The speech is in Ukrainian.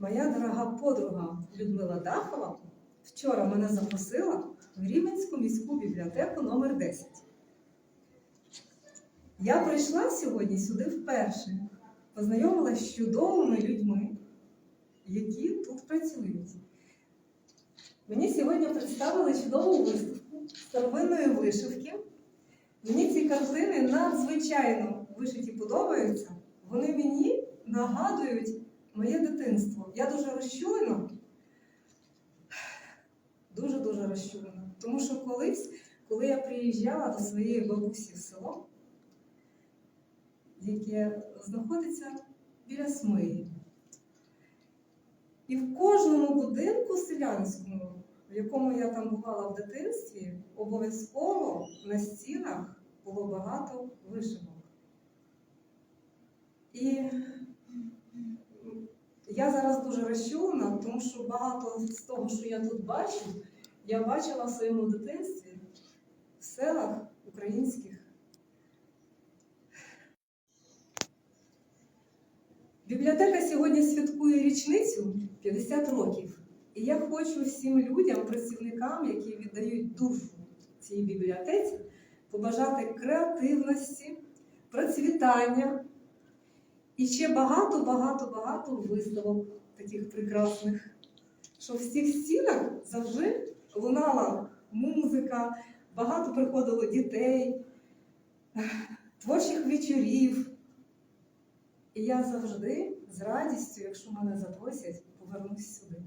Моя дорога подруга Людмила Дахова вчора мене запросила в Рівненську міську бібліотеку номер 10. Я прийшла сьогодні сюди вперше, познайомилася з чудовими людьми, які тут працюють. Мені сьогодні представили чудову виставку старовинної вишивки. Мені ці картини надзвичайно вишиті подобаються. Вони мені нагадують моє дитинство. Я дуже розчулена, дуже-дуже розчулена. Тому що колись, коли я приїжджала до своєї бабусі в село, яке знаходиться біля Смиї, і в кожному будинку селянському, в якому я там бувала в дитинстві, обов'язково на стінах було багато вишивок. І я зараз дуже розчулена, тому що багато з того, що я тут бачу, я бачила в своєму дитинстві в селах українських. Бібліотека сьогодні святкує річницю 50 років. І я хочу всім людям, працівникам, які віддають душу цій бібліотеці, побажати креативності, процвітання і ще багато-багато-багато виставок таких прекрасних, що в всіх стінах завжди лунала музика, багато приходило дітей, творчих вечорів. І я завжди з радістю, якщо мене запросять, повернусь сюди.